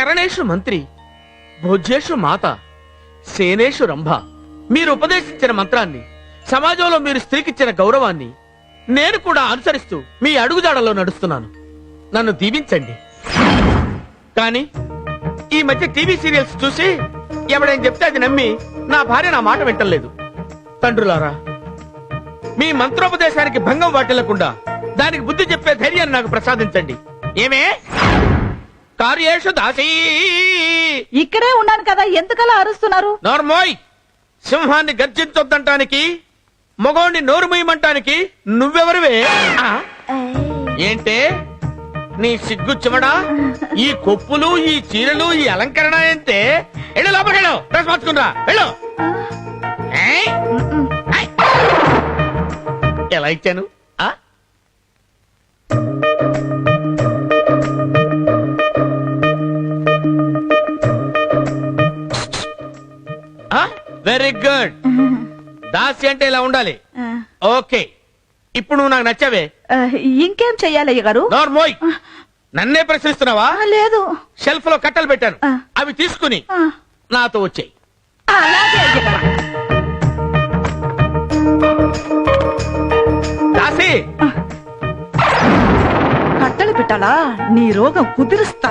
కరణేషు మంత్రి భోజ్యేషు మాత సేనేషు రంభ. మీరు ఉపదేశించిన మంత్రాన్ని సమాజంలో మీరు స్త్రీకిచ్చిన గౌరవాన్ని నేను కూడా అనుసరిస్తూ మీ అడుగుజాడలో నడుస్తున్నాను. నన్ను దీవించండి. కానీ ఈ మధ్య టీవీ సీరియల్స్ చూసి ఎవడేం చెప్తే అది నమ్మి నా భార్య నా మాట వింటలేదు. తండ్రులారా మీ మంత్రోపదేశానికి భంగం వాటిల్లకుండా దానికి బుద్ధి చెప్పే ధైర్యాన్ని నాకు ప్రసాదించండి. ఏమే? కార్యేషు దాసీ. ఇక్కడే ఉన్నాను కదా ఎందుకలా అరుస్తున్నారు? నోర్మోయ్ సింహాన్ని గర్జించొద్దంటానికి మగోణ్ణి నోరు మూయమంటానికి నువ్వెవరివే? ఆ? ఏంటే? నీ సిగ్గు చివడా ఈ కొప్పులు ఈ చీరలు ఈ అలంకరణ ఏంటే? వెళ్ళు లోపలికి వెళ్ళు డ్రెస్ వెళ్ళు. ఏయ్? ఎలా ఇచ్చాను? Very good. దాసి అంటే ఇలా ఉండాలి. ఓకే. ఇప్పుడు నువ్వు నాకు నచ్చావే? ఇంకేం చెయ్యాలయ్య గారు నోర్మోయ్ నన్నే ప్రశ్నిస్తున్నావా? లేదు. షెల్ఫ్లో కట్టలు పెట్టాను. అవి తీసుకుని నాతో వచ్చాయి. దాసి! కట్టలు పెట్టాలా? నీ రోగం కుదిరిస్తా.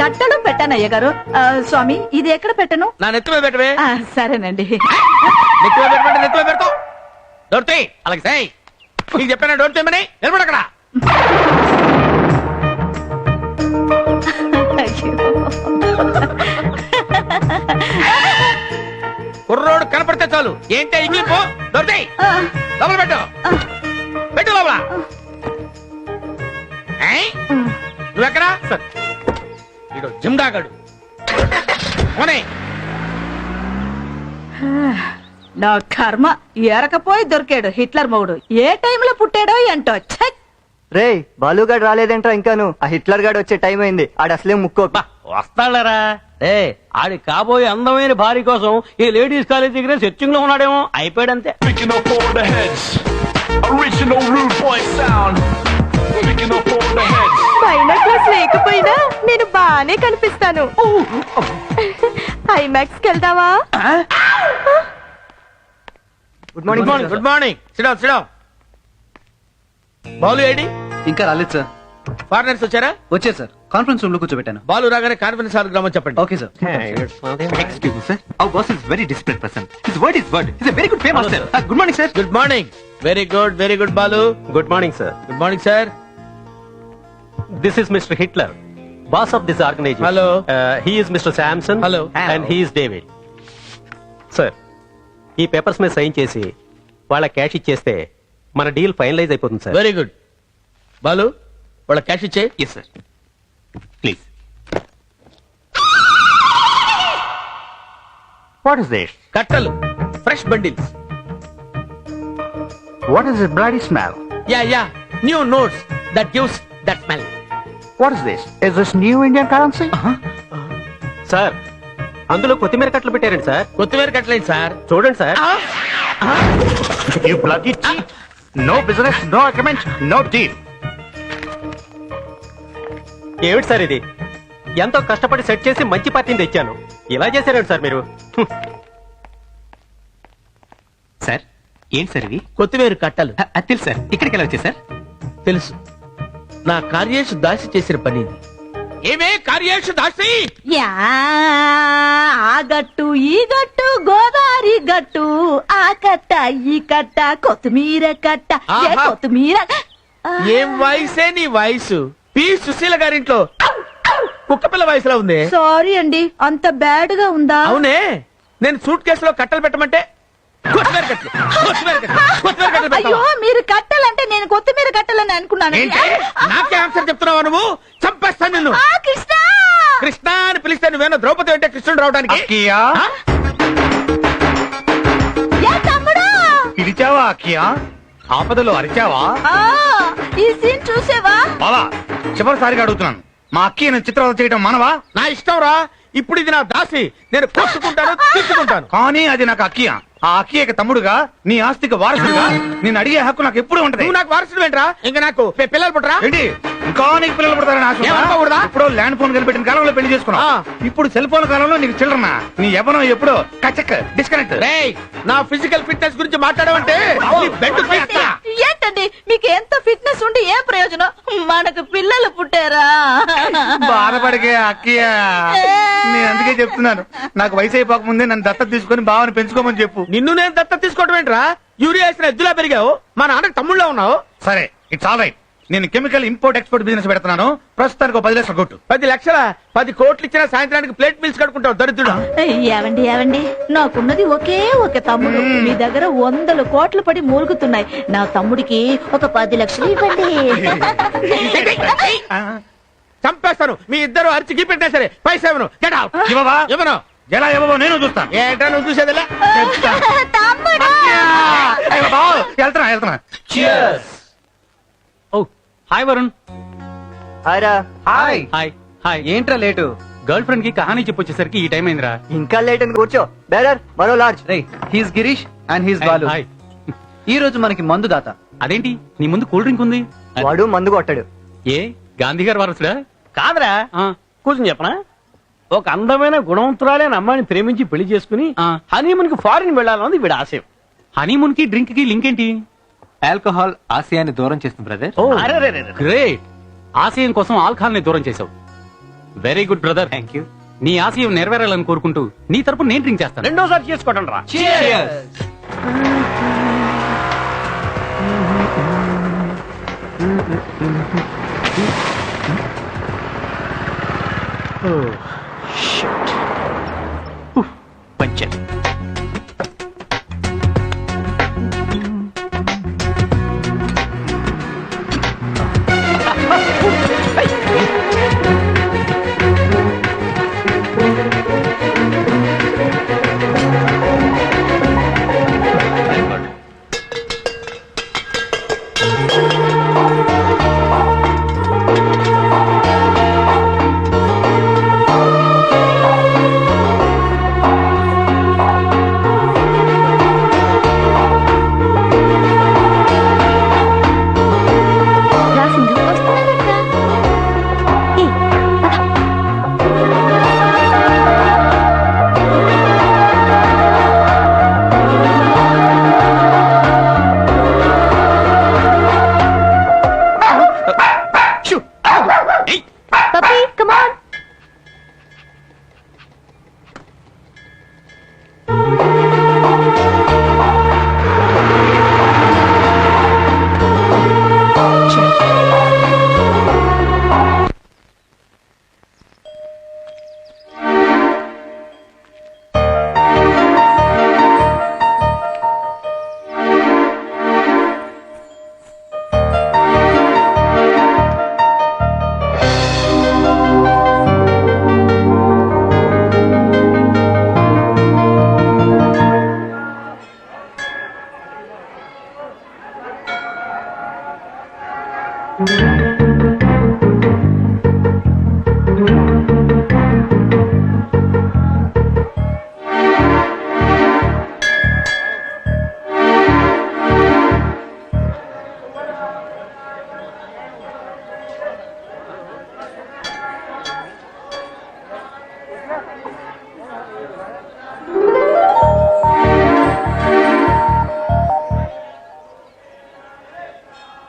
కట్టలు పెట్టాను అయ్య గారు ఆ, స్వామి ఇది ఎక్కడ పెట్టను? నా నెత్తి మీద పెట్టవే. ఆ, సరేనండి. పెట్టమంటే పెడతావు? అలాగే సాయి. నీకు చెప్పాను డోర్ చేయమని నిలబడు అక్కడ. కుర్రోడు కనపడితే చాలు. ఏంటే ఇంగి పో పోనీ. నా కర్మ ఎరకపోయి దొరికాడు హిట్లర్ మొగుడు. ఏ టైంలో పుట్టాడో ఏంటో! రే బాలుగాడు రాలేదంట్రా ఇంకాను. ఆ హిట్లర్ గాడు వచ్చే టైం అయింది. ఆడు అసలే ముక్కో వస్తాడరా ఏ ఆడి కాబోయే అందమైన భార్య కోసం ఈ లేడీస్ కాలేజ్ దగ్గర సెర్చింగ్లో ఉన్నాడేమో. అయిపోయాడంతే. పైన క్లాస్ లేకపోయినా నేను బానే కనిపిస్తాను. ఐమాక్స్ వెళ్దావా గుడ్ మార్నింగ్ గుడ్ మార్నింగ్ సిడాం సిడాం బాలు ఏడి? ఇంకా రాలేదు సార్ ఫారినర్స్ వచ్చారా? వచ్చే సార్ కాన్ఫరెన్స్ రూమ్లో కూర్చోబెట్టాను. బాలు రాగానే కాన్ఫిడెన్స్ హాల్ గ్రామం చెప్పండి. Okay sir Excuse me, sir. Our boss is very disciplined person. His word is word. He's a very good famous sir. Uh, good morning, sir. Good morning very good very good Balu good morning sir good morning sir this is mister Hitler boss of this organisation Hello. He is mister Samson Hello. And he is David sir ఈ papers మీద sign చేసి వాళ్ళ cash ఇచ్చేస్తే మన deal finalise అయిపోతుంది sir very good Balu వాళ్ళ cash ఇచ్చే Yes, sir. Please. What is this? కట్టలు fresh bundles What is this bloody smell? Yeah yeah new notes that gives that smell What is this? Is this new Indian currency? Sir అందులో కొత్తిమీర కట్టలు పెట్టారండి sir. కొత్తిమీర కట్టలేదు sir. చూడండి sir. you bloody cheat. No business, no agreement, no deal. ఏమిటి sir ఇది? ఎంతో కష్టపడి సెట్ చేసి మంచి పార్టీని తెచ్చాను. ఇలా చేశారండి సార్ మీరు. సార్ ఏంటి సార్ ఇవి? కొత్తిమీర కట్టలు. తెలుసు సార్ ఇక్కడికి ఎలా వచ్చాయి సార్? తెలుసు. నా కార్యేషు దాసి చేసిన పని ఇది. ఏమే కార్యేషు దాసి? యా ఆ గట్టు ఈ గట్టు గోదావరి గట్టు ఆ కట్ట ఈ కట్ట కొత్తిమీర కట్ట. ఏ ఆహా. కొత్తిమీర? ఆ, ఏం వాయిసే నీ వాయిస్? పి. సుశీల గారింట్లో కుక్కపిల్ల వయసులో ఉంది? సారీ అండి అంత బ్యాడ్గా ఉందా? అవునే. నేను సూట్ కేసులో కట్టలు పెట్టమంటే అయ్యో? మీరు కట్టాలంటే నేను కొత్తిమీర కట్టాలని అనుకున్నాను. ఏంటి? నాకే ఆన్సర్ చెప్తున్నావా నువ్వు? చంపేస్తాను నిన్ను. ఆ, కృష్ణ! కృష్ణ అని పిలిస్తే నువ్వేనా ద్రౌపది అంటే కృష్ణుడు రావడానికి? అక్కియా? పిలిచావా అక్కియా? ఆపదలో అరిచావా? ఆ, ఈ సీన్ చూసేవా? బావా చివరిసారిగా అడుగుతున్నాను. మా అక్కయ్య చిత్రాలు చేయడం మనవా? నా ఇష్టం రా ఇప్పుడు ఇది నా దాసి. నేను కొట్టుకుంటాను తిట్టుకుంటాను. కానీ అది నాకు అక్కయ్య ఆ అక్కయ్యకి తమ్ముడుగా నీ ఆస్తికి వారసుడుగా నేను అడిగే హక్కు నాకు ఎప్పుడు ఉంటది. నువ్వు నాకు వారసుడు ఏంట్రా? ఇంకా నాకు పి- పిల్లలు పుట్టరా? ఏంటి? ఇంకా నీకు పిల్లలు పుడతారని ఆశ ఉందా? ఏమనుకోకూడదా? ఇప్పుడు ల్యాండ్ ఫోన్ కనిపెట్టిన కాలంలో పెళ్ళి చేసుకున్నావు. ఆ. ఇప్పుడు సెల్ ఫోన్ కాలంలో నీకు చిల్లరనా నీ. ఎవరో ఎప్పుడో కచక్ డిస్కనెక్ట్ రేయ్ నా ఫిజికల్ ఫిట్నెస్ గురించి మాట్లాడమంటే నీ బెడ్ పైస్తా. ఏంటండి? మీకు ఎంత ఫిట్నెస్ ఉండి ఏ ప్రయోజనం? మనకు పిల్లలు పుట్టారా? బాధపడికే అక్కయ్య. నేను అందుకే చెప్తున్నాను. నాకు వయసు అయిపోకముందే నన్ను దత్తత తీసుకొని బావని పెంచుకోమని చెప్పు. నిన్ను నేను దత్త తీసుకోవడం ఏంట్రా? యూరియా వేసిన ఎద్దులా పెరిగావు. మా నాన్నకి తమ్ముళ్ళ ఉన్నావు. సరే ఇట్స్ ఆల్ రైట్. నేను కెమికల్ ఇంపోర్ట్ ఎక్స్పోర్ట్ బిజినెస్ పెడుతున్నాను. ప్రస్తుతానికి ఒక పది లక్షలు కొట్టు. పది లక్షల పది కోట్లు ఇచ్చిన సాయంత్రానికి ప్లేట్ మిల్స్ కడుకుంటావు దరిద్రుడు. ఏవండి ఏవండి? నాకున్నది ఒకే ఒక తమ్ముడు. మీ దగ్గర వందల కోట్లు పడి మూలుగుతున్నాయి. నా తమ్ముడికి ఒక పది లక్షలు ఇవ్వండి. చంపేస్తాను మీ ఇద్దరు అరిచి గీపెట్టినా సరే పైసా ఇవ్వను. గెట్ అవుట్ ఇవ్వవా? ఇవ్వను. ఎలా ఇవ్వవో నేను చూస్తాను. ఏంటో నువ్వు చూసేదిలే? చెప్తా. తమ్ముడు! అయ్యో బావ, వెళ్తున్నా వెళ్తున్నా. ఓ హాయ్ వరుణ్. హాయ్రా. హాయ్. హాయ్. హాయ్. ఏంట్రా లేటు? గర్ల్ ఫ్రెండ్కి కహానీ చెప్పొచ్చేసరికి ఈ టైం అయిందిరా. ఇంకా లేట్ అని కూర్చో? బేరర్ మరో large ray he's Girish and he's Balu. Hi ఈ రోజు మనకి మందు దాత. అదేంటి? నీ ముందు కూల్ డ్రింక్ ఉంది? వాడు మందు కొట్టాడు. ఏ? గాంధీ గారు వారసుడా? కాదురా. ఆ, కూర్చొని చెప్పనా? ఒక అందమైన గుణవంతురాలైన అమ్మాయిని ప్రేమించి పెళ్ళి చేసుకుని ఆ. హనీమూన్కి ఫారిన్ వెళ్ళాలన్నది వీడి ఆశయం. హనీమూన్కి డ్రింక్కి లింక్ ఏంటి ఆల్కహాల్ ఆశయాన్ని దూరం చేస్తుంది బ్రదర్. అరెరెరెరె. గ్రేట్. ఆశయం కోసం ఆల్కహాల్ని దూరం చేసావు very good brother. Thank you. నీ ఆశయం నెరవేరాలని కోరుకుంటూ నీ తరపు నేను డ్రింక్ చేస్తాను. రెండోసారి చేసుకోవటం రా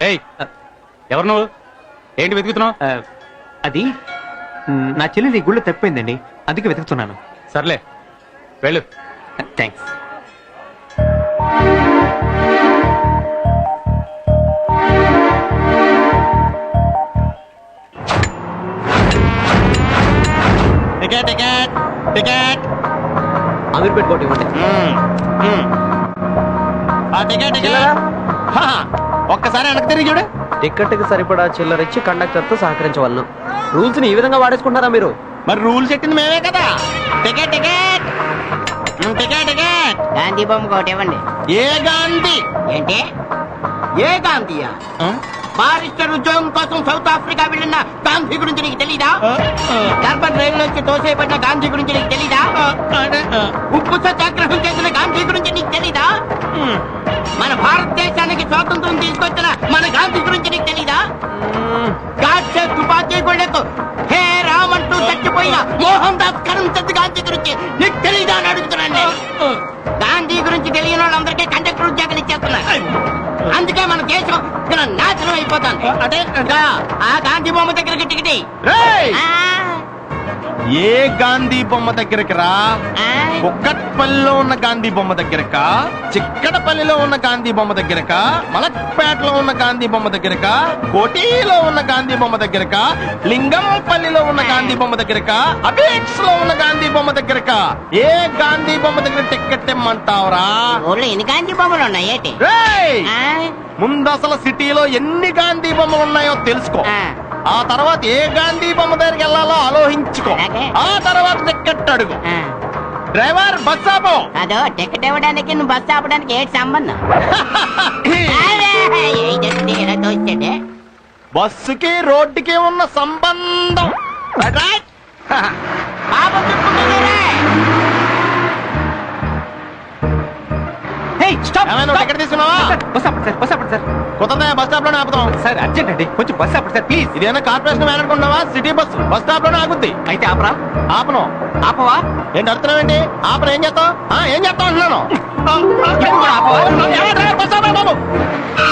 ఏయ్ ఎవరు నువ్వు? ఏంటి వెతుకుతున్నావు? అది మ్, నా చెల్లి గుళ్ళు తప్పిపోయిందండి. అందుకే వెతుకుతున్నాను. సర్లే వెళ్ళు. థ్యాంక్స్ టికెట్ టికెట్ టికెట్ ఆ టికెట్ టికెట్ హా, ఒక్కసారి వెనక్కి తిరిగి చూడు. టికెట్కి సరిపడా చిల్లరిచ్చి కండక్టర్తో సహకరించవలను. రూల్స్ని ఈ విధంగా వాడేసుకుంటారా మీరు? మరి రూల్స్ పెట్టింది మేమే కదా. Ticket ticket. Um, ticket ticket. Gandhi బొమ్మ ఒకటి ఇవ్వండి. ఏ గాంధీ? ఏంటి? ఏ గాంధీయా? బారిస్టర్ ఉద్యోగం కోసం సౌత్ ఆఫ్రికా వెళ్ళిన గాంధీ గురించి నీకు తెలీదా? డర్బన్ రైలు వచ్చి తోసేయబడిన గాంధీ గురించి నీకు తెలీదా? ఉప్పు సత్యాగ్రహం చేసిన గాంధీ గురించి నీకు తెలీదా? మన భారతదేశానికి స్వాతంత్రం తీసుకొచ్చిన మన గాంధీ గురించి నీకు తెలీదా? గాడ్సే తుపాకీ గుళ్ళకు హే రామ్ అంటూ చచ్చిపోయిన మోహన్ దాస్ కరంచంద్ గాంధీ గురించి నీకు తెలీదా అని అడుగుతున్నాను నేను. గాంధీ గురించి తెలియని వాళ్ళందరికీ కండక్టర్ ఉద్యోగాలు ఇచ్చేస్తున్నారు అందుకే మన దేశం ఇలా నాశనం అయిపోతుంది. అంటే ఆ గాంధీ బొమ్మ దగ్గరికి టికెట్! ఏ గాంధీ బొమ్మ దగ్గరికి రా? కుక్కట్పల్లిలో ఉన్న గాంధీ బొమ్మ దగ్గరక? చిక్కడపల్లిలో ఉన్న గాంధీ బొమ్మ దగ్గరక? మలక్పేటలో ఉన్న గాంధీ బొమ్మ దగ్గరక? కోటిలో ఉన్న గాంధీ బొమ్మ దగ్గరక? లింగంపల్లిలో ఉన్న గాంధీ బొమ్మ దగ్గరక? అబేక్స్లో ఉన్న గాంధీ బొమ్మ దగ్గరక? ఏ గాంధీ బొమ్మ దగ్గర టిక్కెట్ ఇమ్మంటావురా ఎన్ని గాంధీ బొమ్మలు ఉన్నాయి? ముందు అసలు సిటీలో ఎన్ని గాంధీ బొమ్మలు ఉన్నాయో తెలుసుకో. ఆ. తర్వాత ఏ గాంధీ బొమ్మ దగ్గరికి వెళ్ళాలో ఆలోచించుకో. ఆ తర్వాత టిక్కెట్ అడుగు. డ్రైవర్ బస్ ఆపు. అదో టికెట్ ఇవ్వడానికి నువ్వు బస్సు ఆపడానికి ఏంటి సంబంధం? బస్సుకి రోడ్డుకి ఉన్న సంబంధం. బస్ ఆపండి సార్ బస్ ఆపండి సార్. కుదరదా బస్ స్టాప్లోనే ఆపుతాం. సార్ అర్జెంట్ అండి. కొంచెం బస్ ఆపండి సార్ ప్లీజ్ ఇదేనా కార్పొరేషన్ వ్యాన్ అనుకుంటున్నావా? City bus. బస్ స్టాప్లోనే ఆగుద్ది. అయితే ఆపరా? ఆపను. ఆపవా? ఏంటి అడుగుతున్నావేంటి ఆపను ఏం చేస్తావు? ఏం చేస్తావు అంటున్నాను?